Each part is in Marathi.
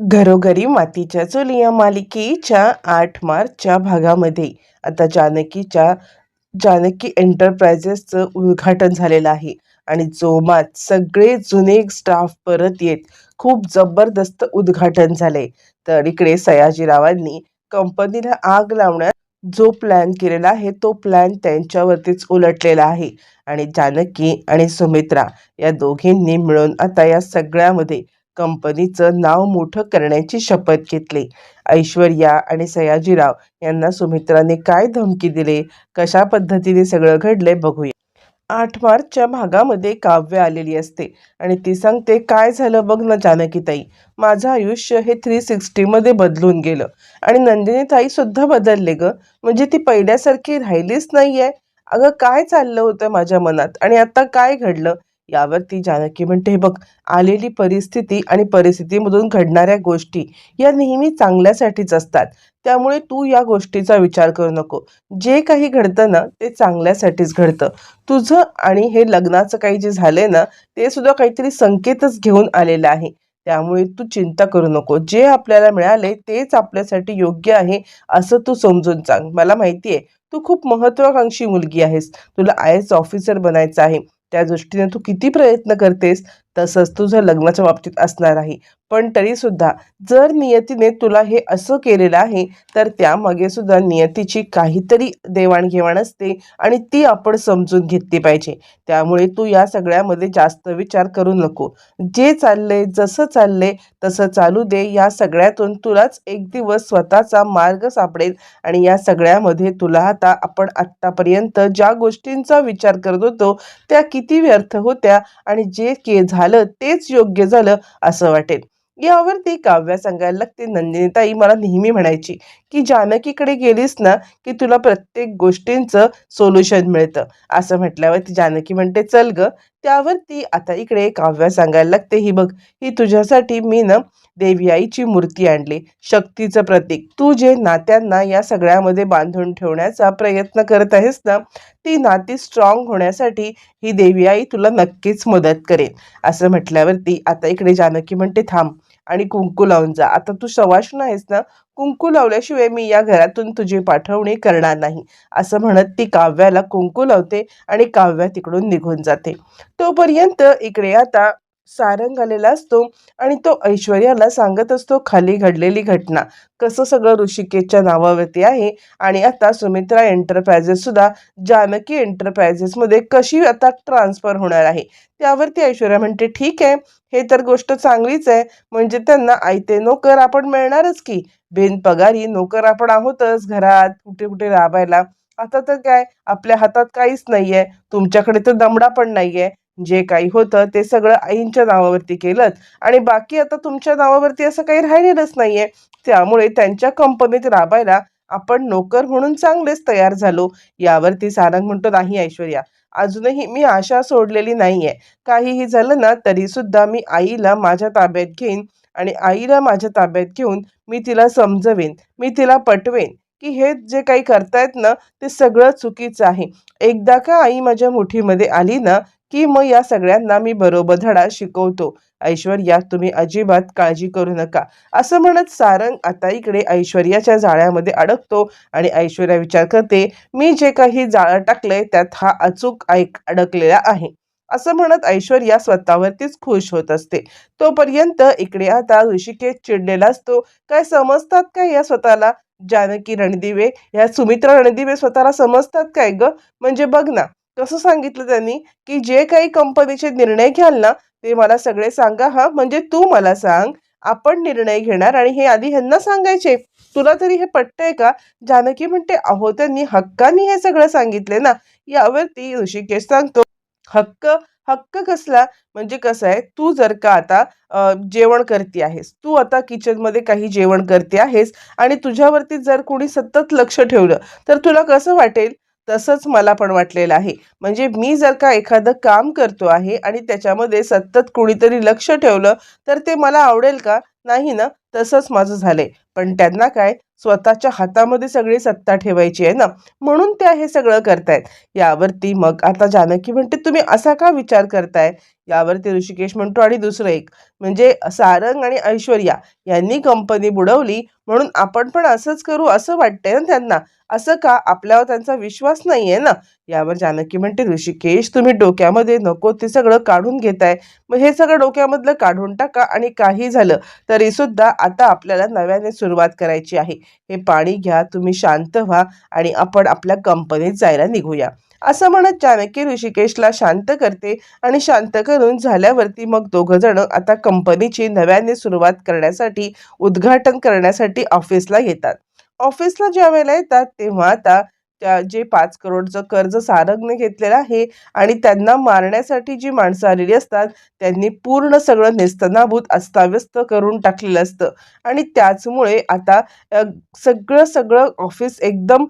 घरोघरी मातीच्या चुली या मालिकेच्या आठ मार्चच्या भागामध्ये. आता जानकीच्या जानकी एंटरप्राइजेसचं उद्घाटन झालेलं आहे आणि जोमात सगळे जुने स्टाफ परत येत खूप जबरदस्त उद्घाटन झाले. तर इकडे सयाजीरावांनी कंपनीला आग लावण्यात जो प्लॅन केलेला आहे तो प्लॅन त्यांच्यावरतीच उलटलेला आहे. आणि जानकी आणि सुमित्रा या दोघींनी मिळून आता या सगळ्यामध्ये कंपनीचं नाव मोठं करण्याची शपथ घेतली. ऐश्वर्या आणि सयाजीराव यांना सुमित्राने काय धमकी दिली? कशा पद्धतीने सगळं घडले बघूया. आठ मार्चच्या भागामध्ये काव्य आलेली असते आणि ती सांगते काय झालं बघ ना जानकीताई. माझं आयुष्य हे थ्री सिक्स्टीमध्ये बदलून गेलं आणि नंदिनी ताई सुद्धा बदलले ग. म्हणजे ती पहिल्यासारखी राहिलीच नाही आहे अगं काय चाललं होतं माझ्या मनात आणि आता काय घडलं? यावरती जानकी म्हणते "हे बघ आलेली परिस्थिती आणि परिस्थितीमधून घडणाऱ्या गोष्टी या नेहमी चांगल्यासाठीच असतात. त्यामुळे तू या गोष्टीचा विचार करू नको. जे काही घडतं ना ते चांगल्यासाठीच घडतं. तुझं आणि हे लग्नाचं काही जे झालंय ना ते सुद्धा काहीतरी संकेतच घेऊन आलेलं आहे. त्यामुळे तू चिंता करू नको. जे आपल्याला मिळाले तेच आपल्यासाठी योग्य आहे असं तू समजून सांग. मला माहिती आहे तू खूप महत्वाकांक्षी मुलगी आहेस. तुला आय एस ऑफिसर बनायचं आहे. त्या दृष्टीने तू किती प्रयत्न करतेस तसंच तुझं लग्नाच्या बाबतीत असणार आहे. पण तरीसुद्धा जर नियतीने तुला हे असं केलेलं आहे तर त्यामागे सुद्धा नियतीची काहीतरी देवाणघेवाण असते आणि ती आपण समजून घेतली पाहिजे. त्यामुळे तू या सगळ्यामध्ये जास्त विचार करू नको. जे चाललंय जसं चाललंय तसं चालू दे. या सगळ्यातून तुलाच एक दिवस स्वतःचा मार्ग सापडेल आणि या सगळ्यामध्ये तुला आता आपण आत्तापर्यंत ज्या गोष्टींचा विचार करत होतो त्या किती व्यर्थ होत्या आणि जे के झालं झालं तेच योग्य झालं असं वाटेल. यावरती काव्या सांगायला लागते नंदिनीताई मला नेहमी म्हणायची की जानकीकडे गेलीस ना की तुला प्रत्येक गोष्टींचं सोल्युशन मिळतं. असं म्हटल्यावर ती जानकी म्हणते चल ग त्यावरती आता इकडे काव्या सांगायला लागते. ही बघ ही तुझ्यासाठी मी ना देवी आईची मूर्ती आणली. शक्तीचं प्रतीक. तू जे नात्यांना या सगळ्यामध्ये बांधून ठेवण्याचा प्रयत्न करत आहेस ना ती नाती स्ट्रॉंग होण्यासाठी ही देवी आई तुला नक्कीच मदत करेल. असं म्हटल्यावरती आता इकडे जानकी म्हणते थांब आणि कुंकू लावून जा. आता तू सवाष्ण आहेस ना कुंकू लावल्याशिवाय मी या घरातून तुझी पाठवणी करणार नाही. असं म्हणत ती काव्याला कुंकू लावते आणि काव्या तिकडून निघून जाते. तोपर्यंत इकडे आता सारंग आलेला असतो आणि तो ऐश्वर्याला सांगत असतो खाली घडलेली घटना. कसं सगळं ऋषिकेशच्या नावावरती आहे आणि आता सुमित्रा एंटरप्रायझेस सुद्धा जानकी एंटरप्रायझेसमध्ये कशी आता ट्रान्सफर होणार आहे? त्यावरती ऐश्वर्या म्हणते ठीक आहे. हे तर गोष्ट चांगलीच आहे. म्हणजे त्यांना आयते नोकर आपण मिळणारच की. बिनपगारी नोकर आपण आहोतच घरात. कुठे कुठे राबायला. आता तर काय? आपल्या हातात काहीच नाहीये. तुमच्याकडे तर दमडा पण नाहीये. जे काही होतं ते सगळं आईंच्या नावावरती केलं आणि बाकी आता तुमच्या नावावरती असं काही राहिलेलंच नाहीये. त्यामुळे त्यांच्या कंपनीत राबायला आपण नोकर म्हणून चांगलेच तयार झालो. यावरती सारंग म्हणतो नाही ऐश्वर्या अजूनही मी आशा सोडलेली नाहीये. काहीही झालं ना तरी सुद्धा मी आईला माझ्या ताब्यात घेईन आणि आईला माझ्या ताब्यात घेऊन मी तिला समजवेन मी तिला पटवेन की हे जे काही करतायत ना ते सगळं चुकीचं आहे. एकदा का आई माझ्या मुठीमध्ये आली ना की मग या सगळ्यांना मी बरोबर धडा शिकवतो. ऐश्वर्या तुम्ही अजिबात काळजी करू नका. असं म्हणत सारंग आता इकडे ऐश्वर्याच्या जाळ्यामध्ये अडकतो आणि ऐश्वर्या विचार करते मी जे काही जाळं टाकलंय त्यात हा अचूक ऐक अडकलेला आहे. असं म्हणत ऐश्वर्या स्वतःवरतीच खुश होत असते. तोपर्यंत इकडे आता ऋषिकेश चिडलेला असतो. काय समजतात काय या स्वतःला? जानकी रणदिवे या सुमित्रा रणदिवे स्वतःला समजतात काय ग? म्हणजे बघ ना. कसं सांगितलं त्यांनी की जे काही कंपनीचे निर्णय घ्याल ना ते मला सगळे सांगा. हा म्हणजे तू मला सांग आपण निर्णय घेणार आणि हे आधी ह्यांना सांगायचे. तुला तरी हे पटतंय का? जानकी म्हणते अहो त्यांनी हक्कानी हे सगळं सांगितले ना यावरती ऋषिकेश सांगतो. हक्क? हक्क कसला? म्हणजे कसं आहे तू जर का आता जेवण करते आहेस तू आता किचनमध्ये काही जेवण करते आहेस आणि तुझ्यावरती जर कोणी सतत लक्ष ठेवलं तर तुला कसं वाटेल? तसंच मला पण वाटलेलं आहे. म्हणजे मी जर का एखादं काम करतो आहे आणि त्याच्यामध्ये सतत कुणीतरी लक्ष ठेवलं तर ते मला आवडेल का? नाही ना तसंच माझं झालंय. पण त्यांना काय? स्वतःच्या हातामध्ये सगळी सत्ता ठेवायची आहे ना? म्हणून त्या हे सगळं करतायत. यावरती मग आता जानकी म्हणते तुम्ही असा का विचार करताय? यावरती ऋषिकेश म्हणतो आणि दुसरं एक म्हणजे सारंग आणि ऐश्वर्या यांनी कंपनी बुडवली म्हणून आपण पण असंच करू असं वाटतंय ना त्यांना? असं का? आपल्यावर त्यांचा विश्वास नाही आहे ना? यावर जानकी म्हणते ऋषिकेश तुम्ही डोक्यामध्ये नको ते सगळं काढून घेताय. मग हे सगळं डोक्यामधलं काढून टाका आणि काही झालं तरी सुद्धा आता आपल्याला नव्याने सुरुवात करायची आहे. हे पाणी घ्या तुम्ही शांत व्हा आणि आपण आपल्या कंपनीत जायला निघूया. असं म्हणत चाणक्य ऋषिकेशला शांत करते आणि शांत करून झाल्यावरती मग दोघं जण आता कंपनीची नव्याने सुरुवात करण्यासाठी उद्घाटन करण्यासाठी ऑफिसला येतात. ऑफिसला ज्या वेळेला येतात तेव्हा आता त्या जे पाच करोडचं कर्ज सारंगने घेतलेलं आहे आणि त्यांना मारण्यासाठी जी माणसं आलेली असतात त्यांनी पूर्ण सगळं नेस्तनाभूत अस्ताव्यस्त करून टाकलेलं असतं. आणि त्याचमुळे आता सगळं सगळं ऑफिस एकदम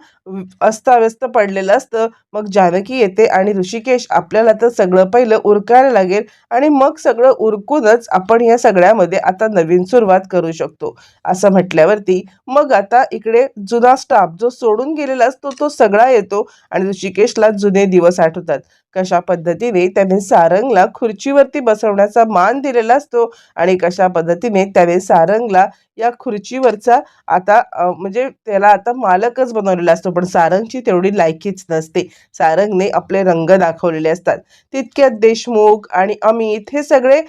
अस्ताव्यस्त पडलेलं असतं. मग जानकी येते आणि ऋषिकेश आपल्याला तर सगळं पहिलं उरकायला लागेल आणि मग सगळं उरकूनच आपण या सगळ्यामध्ये आता नवीन सुरुवात करू शकतो. असं म्हटल्यावरती मग आता इकडे जुना स्टाफ जो सोडून गेलेला असतो तो सगळा येतो आणि ऋषिकेशला जुने दिवस आठवतात. कशा पद्धतीने त्याने सारंगला खुर्चीवरती बसवण्याचा मान दिलेला असतो आणि कशा पद्धतीने त्याने सारंगला या खुर्चीवरचा आता म्हणजे त्याला आता मालकच बनवलेला असतो पण सारंगची तेवढी लायकीच नसते. सारंगने आपले रंग दाखवलेले असतात. तितक्यात देशमुख आणि अमित हे सगळे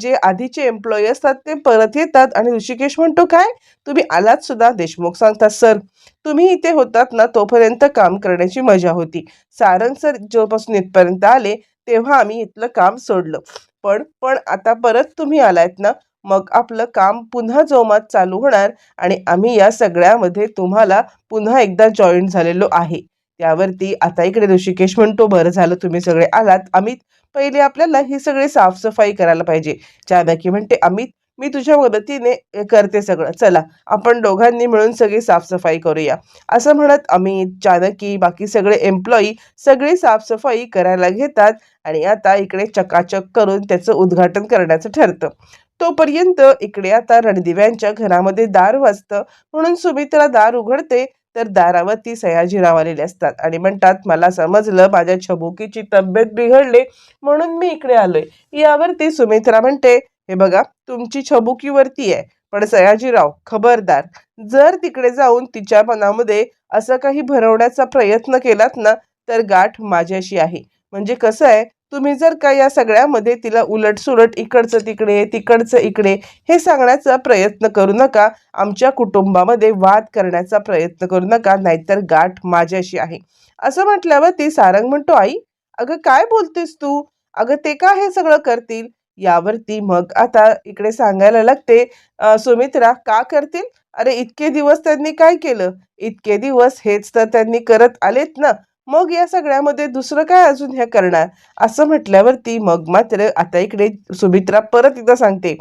जे आधीचे एम्प्लॉई असतात ते परत येतात आणि ऋषिकेश म्हणतो काय? तुम्ही आलात सुद्धा? देशमुख सांगतात सर तुम्ही इथे होतात ना तोपर्यंत काम करण्याची मजा होती. सारंग सर जोपासून इथपर्यंत आले तेव्हा आम्ही इथलं काम सोडलं. पण पण आता परत तुम्ही आलायत ना? मग आपलं काम पुन्हा जोमात चालू होणार आणि आम्ही या सगळ्यामध्ये तुम्हाला पुन्हा एकदा जॉईन झालेलो आहे. त्यावरती आता इकडे ऋषिकेश म्हणतो बरं झालं तुम्ही सगळे आलात अमित. पहिले आपल्याला ही सगळी साफसफाई करायला पाहिजे. जानकी म्हणते अमित मी तुझ्या मदतीने करते सगळं. चला आपण दोघांनी मिळून सगळी साफसफाई करूया. असं म्हणत अमित जानकी बाकी सगळे एम्प्लॉई सगळी साफसफाई करायला घेतात आणि आता इकडे चकाचक करून त्याचं उद्घाटन करण्याचं ठरतं. तोपर्यंत इकडे आता रणदिव्यांच्या घरामध्ये दार वाजतं. म्हणून सुमित्रा दार उघडते तर दारावरती सयाजीराव आलेले असतात आणि म्हणतात मला समजलं माझ्या छबुकीची तब्येत बिघडली म्हणून मी इकडे आलोय. यावरती सुमित्रा म्हणते हे बघा तुमची छबुकीवरती आहे. पण सयाजीराव खबरदार. जर तिकडे जाऊन तिच्या मनामध्ये असं काही भरवण्याचा प्रयत्न केलात ना तर गाठ माझ्याशी आहे. म्हणजे कसं आहे तुम्ही जर का या सगळ्यामध्ये तिला उलटसुलट इकडचं तिकडे तिकडचं इकडे हे सांगण्याचा प्रयत्न करू नका. आमच्या कुटुंबामध्ये वाद करण्याचा प्रयत्न करू नका नाहीतर गाठ माझ्याशी आहे. असं म्हटल्यावर ती सारंग म्हणतो आई अगं काय बोलतेस तू? अगं ते का हे सगळं करतील? यावरती मग आता इकडे सांगायला लागते सुमित्रा का करतील? अरे इतके दिवस त्यांनी काय केलं? इतके दिवस हेच तर त्यांनी करत आलेत ना. मग या सगळ्यामध्ये दुसरं काय अजून हे करणार? असं म्हटल्यावरती मग मात्र आता इकडे सुमित्रा परत एकदा सांगते.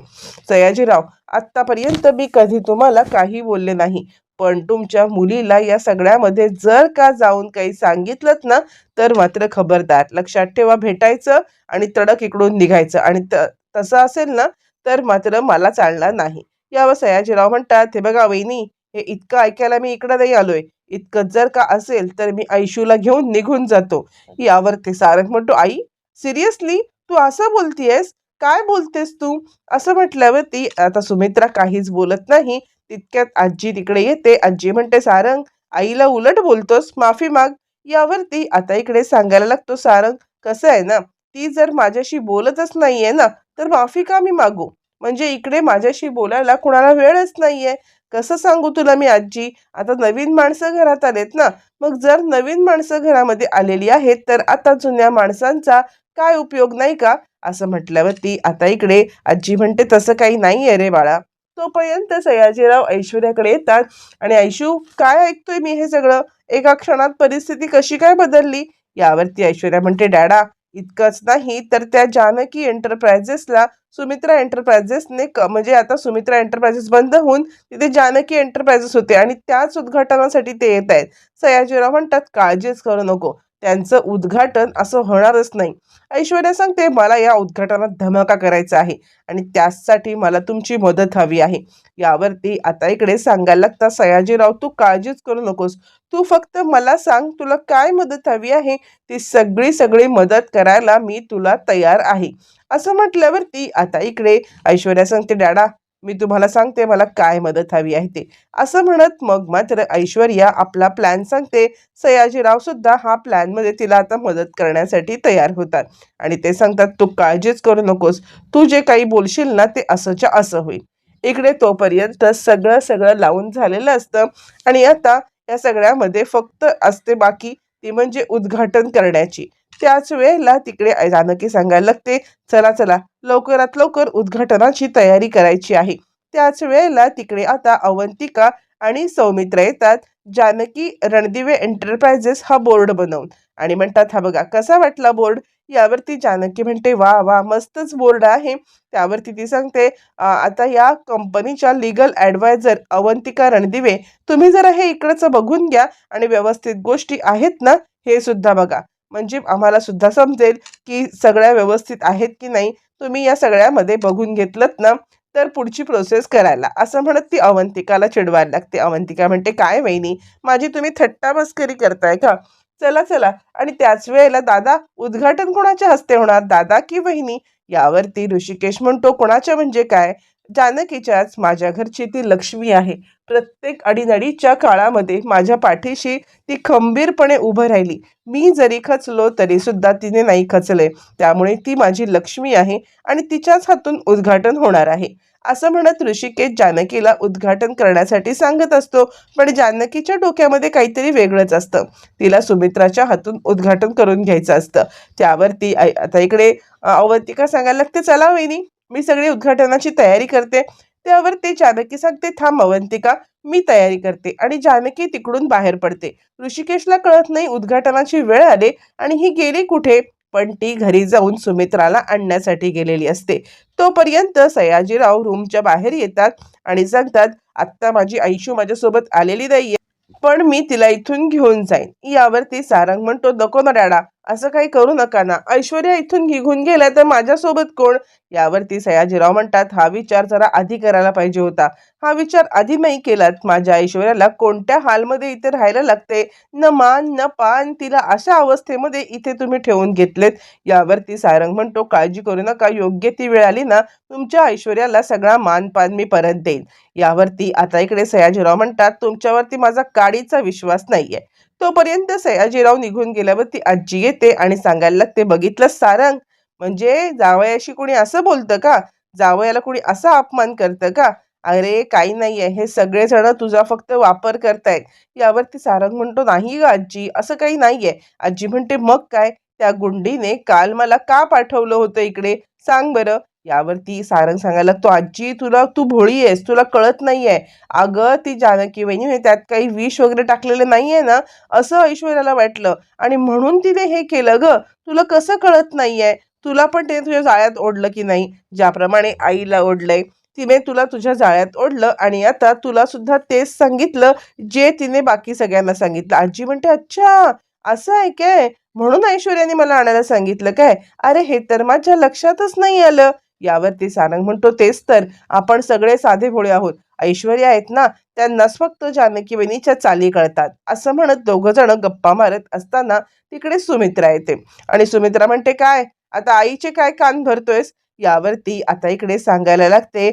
सयाजीराव आत्तापर्यंत मी कधी तुम्हाला काही बोलले नाही पण तुमच्या मुलीला या सगळ्यामध्ये जर का जाऊन काही सांगितलं ना तर मात्र खबरदार. लक्षात ठेवा भेटायचं आणि तडक इकडून निघायचं. आणि त तसं असेल ना तर मात्र मला चालणार नाही. यावर सयाजीराव म्हणतात. हे बघा वहिनी हे इतकं ऐकायला मी इकडं नाही आलोय. इतकं जर का असेल तर मी ऐशूला घेऊन निघून जातो. यावर ते सारंग म्हणतो आई सिरियसली? तू असं बोलतीयस? काय बोलतेस तू? असं म्हटल्यावरती आता सुमित्रा काहीच बोलत नाही. तितक्यात आजी तिकडे येते. आजी म्हणते सारंग आईला उलट बोलतोस? माफी माग. यावरती आता इकडे सांगायला लागतो सारंग कसं आहे ना? ती जर माझ्याशी बोलतच नाहीये ना तर माफी का मी मागू? म्हणजे इकडे माझ्याशी बोलायला कुणाला वेळच नाहीये. कसं सांगू तुला मी आजी? आता नवीन माणसं घरात आलेत ना. मग जर नवीन माणसं घरामध्ये आलेली आहेत तर आता जुन्या माणसांचा काय उपयोग नाही का? असं म्हटल्यावरती आता इकडे आजी म्हणते तसं काही नाही आहे रे बाळा. तोपर्यंत सयाजीराव ऐश्वर्याकडे येतात आणि ऐशू काय ऐकतोय मी हे सगळं? एका क्षणात परिस्थिती कशी काय बदलली? यावरती ऐश्वर्या म्हणते डॅडा इतकंच नाही तर त्या जानकी एंटरप्राइजेसला सुमित्रा एंटरप्राइजेसने क म्हणजे आता सुमित्रा एंटरप्राइजेस बंद होऊन तिथे जानकी एंटरप्राइजेस होते आणि त्याच उद्घाटनासाठी ते येत आहेत. सयाजीराव म्हणतात काळजीच करू नको. त्यांचं उद्घाटन असं होणारच नाही. ऐश्वर्या सांगते मला या उद्घाटनात धमाका करायचा आहे आणि त्यासाठी मला तुमची मदत हवी आहे. यावरती आता इकडे सांगायला लागता सयाजीराव तू काळजीच करू नकोस. तू फक्त मला सांग तुला काय मदत हवी आहे? ती सगळी सगळी मदत करायला मी तुला तयार आहे. असं म्हटल्यावरती आता इकडे ऐश्वर्या सांगते डॅडा मी तुम्हाला सांगते मला काय मदत हवी आहे ते. असं म्हणत मग मात्र ऐश्वर्या आपला प्लॅन सांगते. सयाजीराव सुद्धा हा प्लॅनमध्ये तिला आता मदत करण्यासाठी तयार होतात. आणि ते सांगतात तू काळजीच करू नकोस. तू जे काही बोलशील ना ते असंच्या असं होईल. इकडे तोपर्यंत सगळं सगळं लावून झालेलं असतं. आणि आता या सगळ्यामध्ये फक्त असते बाकी ती म्हणजे उद्घाटन करण्याची. त्याच वेळेला तिकडे जानकी सांगायला लागते चला चला लवकरात लवकर उद्घाटनाची तयारी करायची आहे. त्याच वेळेला तिकडे आता अवंतिका आणि सौमित्र येतात जानकी रणदिवे एंटरप्राइजेस हा बोर्ड बनवून. आणि म्हणतात हा बघा कसा वाटला बोर्ड यावरती जानकी म्हणते वा वा मस्तच बोर्ड आहे. त्यावरती ती सांगते आता या कंपनीच्या लिगल ॲडवायझर अवंतिका रणदिवे तुम्ही जरा हे इकडचं बघून घ्या आणि व्यवस्थित गोष्टी आहेत ना हे सुद्धा बघा. म्हणजे आम्हाला सुद्धा समजेल की सगळ्या व्यवस्थित आहेत की नाही. तुम्ही या सगळ्यामध्ये बघून घेतलं ना तर पुढची प्रोसेस करायला. असं म्हणत ती अवंतिकाला चिडवायला लागते. अवंतिका म्हणते काय वहिनी माझी तुम्ही थट्टा मस्करी करताय का? चला चला. आणि त्याच वेळेला दादा उद्घाटन कोणाच्या हस्ते होणार? दादा की वहिनी? यावरती ऋषिकेश म्हणतो कोणाच्या म्हणजे काय? जानकीच्याच माझ्या घरची ती लक्ष्मी आहे. प्रत्येक अडीनडीच्या काळामध्ये माझ्या पाठीशी ती खंबीरपणे उभं राहिली. मी जरी खचलो तरी सुद्धा तिने नाही खचले. त्यामुळे ती माझी लक्ष्मी आहे आणि तिच्याच हातून उद्घाटन होणार आहे. असं म्हणत ऋषिकेश जानकीला उद्घाटन करण्यासाठी सांगत असतो. पण जानकीच्या डोक्यामध्ये काहीतरी वेगळंच असतं. तिला सुमित्राच्या हातून उद्घाटन करून घ्यायचं असतं. त्यावरती आई- आता इकडे अवंतिका सांगायला लागते चला वहिनी मी सगळी उद्घाटनाची तयारी करते. त्यावर ते जानकी सांगते थांब अवंतिका मी तयारी करते. आणि जानकी तिकडून बाहेर पडते. ऋषिकेशला कळत नाही उद्घाटनाची वेळ आली आणि ही गेली कुठे? पण ती घरी जाऊन सुमित्राला आणण्यासाठी गेलेली असते. तोपर्यंत सयाजीराव रूमच्या बाहेर येतात आणि सांगतात आत्ता माझी आईशू माझ्यासोबत आलेली नाहीये पण मी तिला इथून घेऊन जाईन. यावरती सारंग म्हणतो नको ना डॅडा. असं काही करू नका ना. ऐश्वर्या इथून निघून गेल्या तर माझ्यासोबत कोण? यावरती सयाजीराव म्हणतात हा विचार जरा आधी करायला पाहिजे होता. हा विचार आधी नाही केलात. माझ्या ऐश्वर्याला कोणत्या हालमध्ये इथे राहायला लागते? न मान न पान तिला अशा अवस्थेमध्ये इथे तुम्ही ठेवून घेतलेत. यावरती सारंग म्हणतो काळजी करू नका. योग्य ती वेळ आली ना तुमच्या ऐश्वर्याला सगळा मान पान मी परत देईन. यावरती आता इकडे सयाजीराव म्हणतात तुमच्यावरती माझा काडीचा विश्वास नाहीये. तोपर्यंत सयाजीराव निघून गेल्यावर ती आजी येते आणि सांगायला लागते बघितलं सारंग म्हणजे जावयाशी कोणी असं बोलतं का? जावयाला कोणी असा अपमान करतं का? अरे काही नाहीये हे सगळेजण तुझा फक्त वापर करतायत. यावरती सारंग म्हणतो नाही ग आजी असं काही नाहीये. आजी म्हणते मग काय? त्या गुंडीने काल मला का पाठवलं होतं इकडे? सांग बरं. यावरती सारंग सांगायला लागतो आजी तुला तू भोळी आहेस तुला कळत नाहीये. अगं ती जानकी वहिनी म्हणजे त्यात काही विष वगैरे टाकलेलं नाहीये ना असं ऐश्वर्याला वाटलं. आणि म्हणून तिने हे केलं ग. तुला कसं कळत नाहीये? तुला पण ते तुझ्या जाळ्यात ओढलं की नाही? ज्याप्रमाणे आईला ओढलंय. तिने तुला तुझ्या जाळ्यात ओढलं आणि आता तुला सुद्धा तेच सांगितलं जे तिने बाकी सगळ्यांना सांगितलं. आजी म्हणते अच्छा असं आहे काय? म्हणून ऐश्वर्याने मला आणायला सांगितलं काय? अरे हे तर माझ्या लक्षातच नाही आलं. यावरती सारंग म्हणतो तेच तर आपण सगळे साधे भोळे आहोत. ऐश्वर्या आहेत ना त्यांनाच फक्त जानकी बहिणीच्या चाली कळतात. असं म्हणत दोघं जण गप्पा मारत असताना तिकडे सुमित्रा येते. आणि सुमित्रा म्हणते काय? आता आईचे काय कान भरतोयस? यावरती आता इकडे सांगायला लागते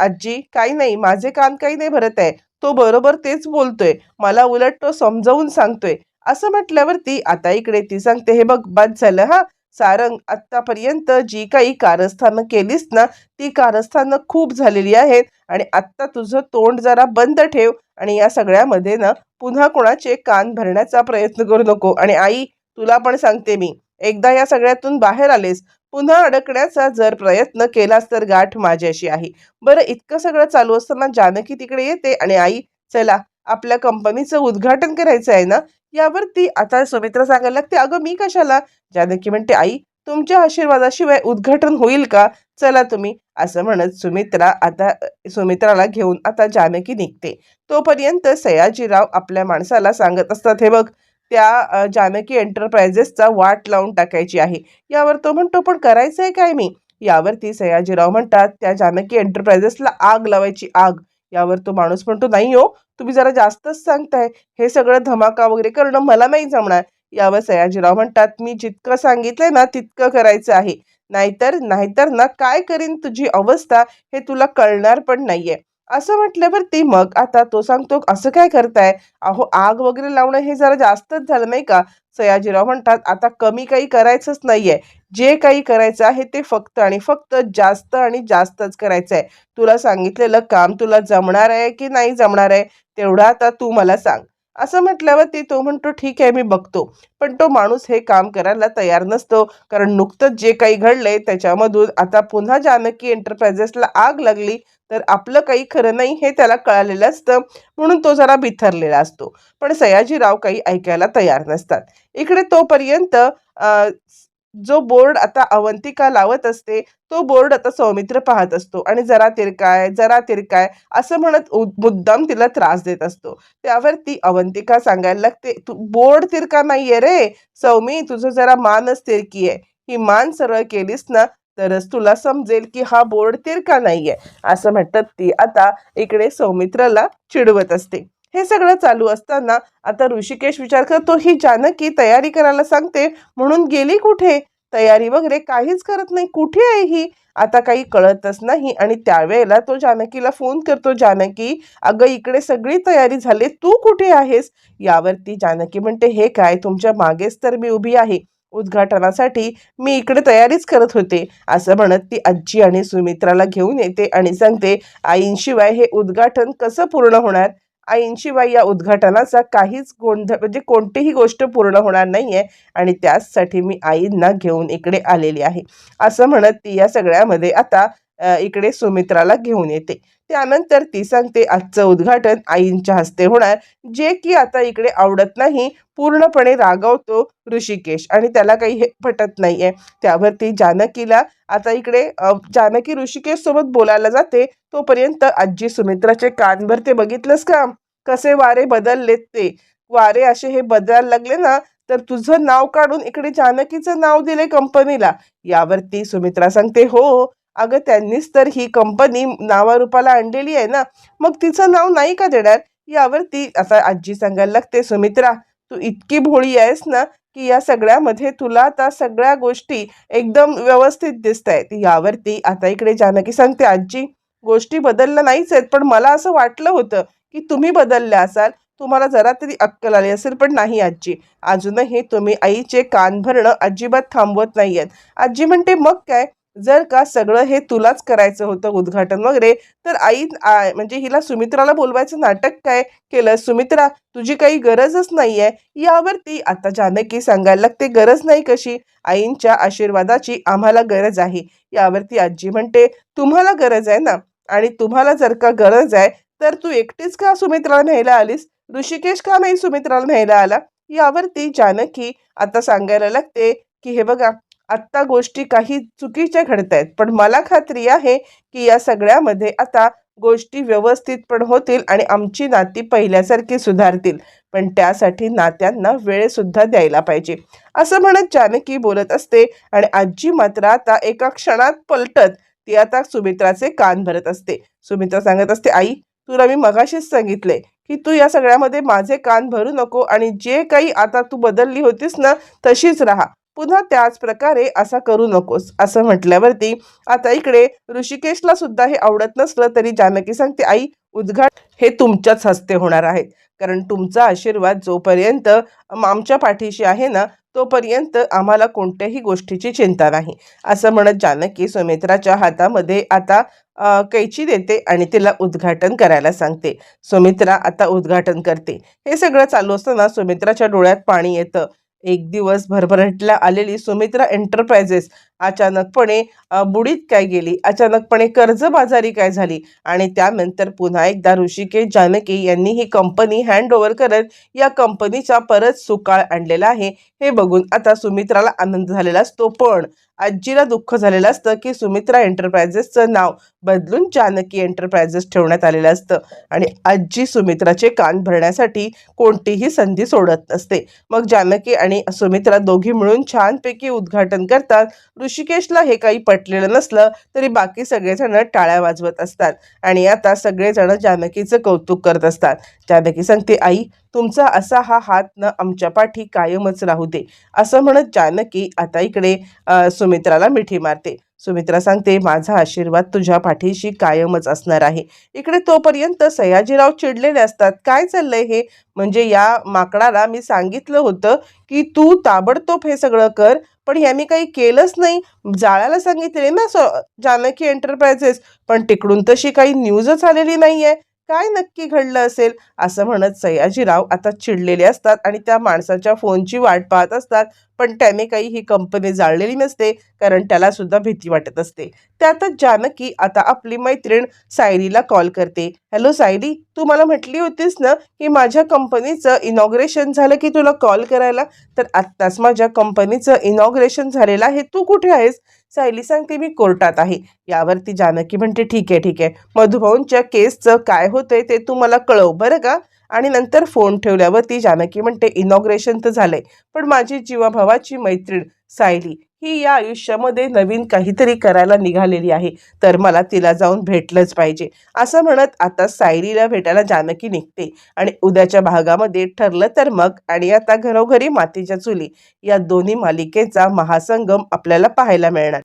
आजी काही नाही माझे कान काही नाही भरत आहे. तो बरोबर तेच बोलतोय. मला उलट तो समजावून सांगतोय. असं म्हटल्यावरती आता इकडे ती सांगते हे बघ बाद झालं हा? सारंग आत्तापर्यंत जी काही कारस्थानं केलीस ना ती कारस्थानं खूप झालेली आहेत. आणि आत्ता तुझं तोंड जरा बंद ठेव आणि या सगळ्यामध्ये ना पुन्हा कोणाचे कान भरण्याचा प्रयत्न करू नको. आणि आई तुला पण सांगते मी एकदा या सगळ्यातून बाहेर आलेस पुन्हा अडकण्याचा जर प्रयत्न केलास तर गाठ माझ्याशी आहे. बरं इतकं सगळं चालू असताना जानकी तिकडे येते आणि आई चला आपल्या कंपनीचं उद्घाटन करायचं आहे ना यावरती आता सुमित्रा सांगायला लागते अगं मी कशाला? जानकी म्हणते आई तुमच्या आशीर्वादाशिवाय उद्घाटन होईल का? चला तुम्ही असं म्हणत सुमित्रा आता सुमित्राला घेऊन आता जानकी निघते. तोपर्यंत सयाजीराव आपल्या माणसाला सांगत असतात हे बघ त्या जानकी एंटरप्राइजेसचा वाट लावून टाकायची आहे. यावर तो म्हणतो पण करायचं आहे काय मी? यावरती सयाजीराव म्हणतात त्या जानकी एंटरप्राइजेसला आग लावायची आग. यावर तो माणूस म्हणतो नाही हो तुम्ही जरा जास्तच सांगताय हे सगळं धमाका वगैरे करणं मला नाही जमणार. यावर सयाजीराव म्हणतात मी जितकं सांगितलंय ना तितकं करायचं आहे. नाहीतर नाहीतर ना काय करीन तुझी अवस्था हे तुला कळणार पण नाहीये. असं म्हटल्यावर ती मग आता तो सांगतो असं काय करताय? अहो आग वगैरे लावणं हे जरा जास्तच झालं नाही का? सयाजीराव म्हणतात आता कमी काही करायचंच नाहीये. जे काही करायचं आहे ते फक्त आणि फक्त जास्त आणि जास्तच करायचं आहे तुला सांगितलेलं काम तुला जमणार आहे की नाही जमणार आहे? तेवढा आता तू मला सांग. असं म्हटल्यावर ती तो म्हणतो ठीक आहे मी बघतो. पण तो माणूस हे काम करायला तयार नसतो कारण नुकतंच जे काही घडलंय त्याच्यामधून आता पुन्हा जानकी एंटरप्राइजेसला आग लागली तर आपलं काही खरं नाही हे त्याला कळालेलं असतं म्हणून तो जरा बिथरलेला असतो. पण सयाजीराव काही ऐकायला तयार नसतात. इकडे तोपर्यंत जो बोर्ड आता अवंतिका लावत असते तो बोर्ड आता सौमित्र पाहत असतो आणि जरा तिरकाय जरा तिरकाय असं म्हणत मुद्दाम तिला त्रास देत असतो. त्यावर ती अवंतिका सांगायला लागते तू बोर्ड तिरका नाहीये रे? सौमी तुझं जरा मानच तिरकी आहे. ही मान सरळ केलीस ना तरच तुला समजेल की हा बोर्ड तिरका नाहीये. असं म्हणतात ती आता इकडे सौमित्राला चिडवत असते. हे सगळं चालू असताना आता ऋषिकेश विचार करतो ही जानकी तयारी करायला सांगते म्हणून गेली कुठे? तयारी वगैरे काहीच करत नाही कुठे आहे ही? आता काही कळतच नाही. आणि त्यावेळेला तो जानकीला फोन करतो जानकी अगं इकडे सगळी तयारी झाली तू कुठे आहेस? यावरती जानकी म्हणते हे काय तुमच्या मागेच तर मी उभी आहे. उद्घाटनासाठी मी इकडे तयारीच करत होते. असं म्हणत ती आजी आणि सुमित्राला घेऊन येते आणि सांगते आईंशिवाय हे उद्घाटन कसं पूर्ण होणार? आईंशिवाय या उद्घाटनाचा काहीच गोंधळ म्हणजे कोणतीही गोष्ट पूर्ण होणार नाही आहे आणि त्याचसाठी मी आईंना घेऊन इकडे आलेली आहे. असं म्हणत ती या सगळ्यामध्ये आता इकडे सुमित्राला घेऊन येते. त्यानंतर ती सांगते आजचं उद्घाटन आईंच्या हस्ते होणार. जे की आता इकडे आवडत नाही पूर्णपणे रागवतो ऋषिकेश आणि त्याला काही हे पटत नाहीये. त्यावर ती जानकीला आता इकडे जानकी ऋषिकेश सोबत बोलायला जाते. तोपर्यंत आजी सुमित्राचे कान भरते. बघितलंस का? कसे वारे बदललेत ते? वारे असे हे बदलायला लागले ना तर तुझं नाव काढून इकडे जानकीचं नाव दिले कंपनीला. यावरती सुमित्रा सांगते हो अगं त्यांनीच तर ही कंपनी नावारूपाला आणलेली आहे ना मग तिचं नाव नाही का देणार? यावरती आता आजी सांगायला लागते सुमित्रा तू इतकी भोळी आहेस ना की या सगळ्यामध्ये तुला आता सगळ्या गोष्टी एकदम व्यवस्थित दिसत आहेत यावरती आता इकडे जानकी सांगते आजी गोष्टी बदलल्या नाहीच आहेत पण मला असं वाटलं होतं की तुम्ही बदलल्या असाल तुम्हाला जरा तरी अक्कल आली असेल पण नाही आजी. अजूनही तुम्ही आईचे कान भरणं अजिबात थांबवत नाही आहेत आजी म्हणते मग काय? जर का सगळं हे तुलाच करायचं होतं उद्घाटन वगैरे तर आई म्हणजे हिला सुमित्राला बोलवायचं नाटक काय केलं? सुमित्रा तुझी काही गरजच नाही आहे यावरती आता जानकी सांगायला लागते गरज नाही कशी? आईंच्या आशीर्वादाची आम्हाला गरज आहे. यावरती आजी म्हणते तुम्हाला गरज आहे ना? आणि तुम्हाला जर का गरज आहे तर तू एकटीच का सुमित्राला न्यायला आलीस? ऋषिकेश का नाही सुमित्राला न्यायला आला? यावरती जानकी आता सांगायला लागते की हे बघा आत्ता गोष्टी काही चुकीच्या घडत आहेत पण मला खात्री आहे की या सगळ्यामध्ये आता गोष्टी व्यवस्थित पण होतील आणि आमची नाती पहिल्यासारखी सुधारतील. पण त्यासाठी नात्यांना वेळसुद्धा द्यायला पाहिजे. असं म्हणत जानकी बोलत असते आणि आजी मात्र आता एका क्षणात पलटत ती आता सुमित्राचे कान भरत असते. सुमित्रा सांगत असते आई तुला मी मगाशीच सांगितले की तू या सगळ्यामध्ये माझे कान भरू नको आणि जे काही आता तू बदलली होतीस ना तशीच राहा. पुन्हा त्याच प्रकारे असा करू नकोस असं म्हटल्यावरती आता इकडे ऋषिकेशला सुद्धा हे आवडत नसलं तरी जानकी सांगते आई उद्घाट हे तुमच्याच हस्ते होणार आहेत कारण तुमचा आशीर्वाद जोपर्यंत आमच्या पाठीशी आहे ना तोपर्यंत आम्हाला कोणत्याही गोष्टीची चिंता नाही. असं म्हणत जानकी सुमित्राच्या हातामध्ये आता कैची देते आणि तिला उद्घाटन करायला सांगते. सुमित्रा आता उद्घाटन करते. हे सगळं चालू असताना सुमित्राच्या डोळ्यात पाणी येतं. एक दिवस भरभराटीला आलेली सुमित्रा एंटरप्राइजेस अचानकपणे बुडीत काय गेली? अचानकपणे कर्जबाजारी काय झाली? आणि त्यानंतर पुन्हा एकदा ऋषिकेश जानकी यांनी ही कंपनी हँड ओव्हर करत या कंपनीचा परत सुकाळ आणलेला आहे. हे बघून आता सुमित्राला आनंद झालेला असतो. पण आजीला दुःख झालेलं असतं की सुमित्रा एंटरप्रायझेसचं नाव बदलून जानकी एंटरप्राइजेस ठेवण्यात आलेलं असतं. आणि आजी सुमित्राचे कान भरण्यासाठी कोणतीही संधी सोडत नसते. मग जानकी आणि सुमित्रा दोघी मिळून छानपैकी उद्घाटन करतात. ऋषिकेशला हे काही पटलेलं नसलं तरी बाकी सगळेजण टाळ्या वाजवत असतात. आणि आता सगळेजण जानकीचं कौतुक करत असतात. जानकी सांगते आई तुमचा असा हा हात न आमच्या पाठी कायमच राहू दे. असं म्हणत जानकी आता इकडे सुमित्राला मिठी मारते. सुमित्रा सांगते माझा आशीर्वाद तुझ्या पाठीशी कायमच असणार आहे. इकडे तोपर्यंत सयाजीराव चिडलेले असतात. काय चाललंय हे? म्हणजे या माकडाला मी सांगितलं होतं की तू ताबडतोब हे सगळं कर पण ह्यानी काही केलंच नाही. जाळायला सांगितले ना स जानकी एंटरप्राइजेस पण तिकडून तशी काही न्यूजच आलेली नाही आहे काय नक्की घडलं असेल? असं म्हणत सयाजीराव आता चिडलेले असतात आणि त्या माणसाच्या फोनची वाट पाहत असतात. पण त्याने काही ही कंपनी जाळलेली नसते कारण त्याला सुद्धा भीती वाटत असते. त्यातच जानकी आता आपली मैत्रीण सायरीला कॉल करते. हॅलो सायरी तू मला म्हटली होतीस ना की माझ्या कंपनीचं इनॉग्रेशन झालं की तुला कॉल करायला? तर आत्ताच माझ्या कंपनीचं इनॉग्रेशन झालेलं आहे. तू कुठे आहेस? सायली सांगते मी कोर्टात आहे. यावरती जानकी म्हणते ठीक आहे ठीक आहे. मधुभाऊंच्या केसचं काय होतंय ते तू मला कळव बरं का? आणि नंतर फोन ठेवल्यावरती जानकी म्हणते इनॉग्रेशन तर झालंय पण माझी जीवाभावाची मैत्रीण सायली ही या आयुष्यामध्ये नवीन काहीतरी करायला निघालेली आहे तर मला तिला जाऊन भेटलंच पाहिजे. असं म्हणत आता सायलीला भेटायला जानकी निघते आणि उद्याच्या भागामध्ये ठरलं तर मग आणि आता घरोघरी मातीच्या चुली या दोन्ही मालिकेचा महासंगम आपल्याला पाहायला मिळणार.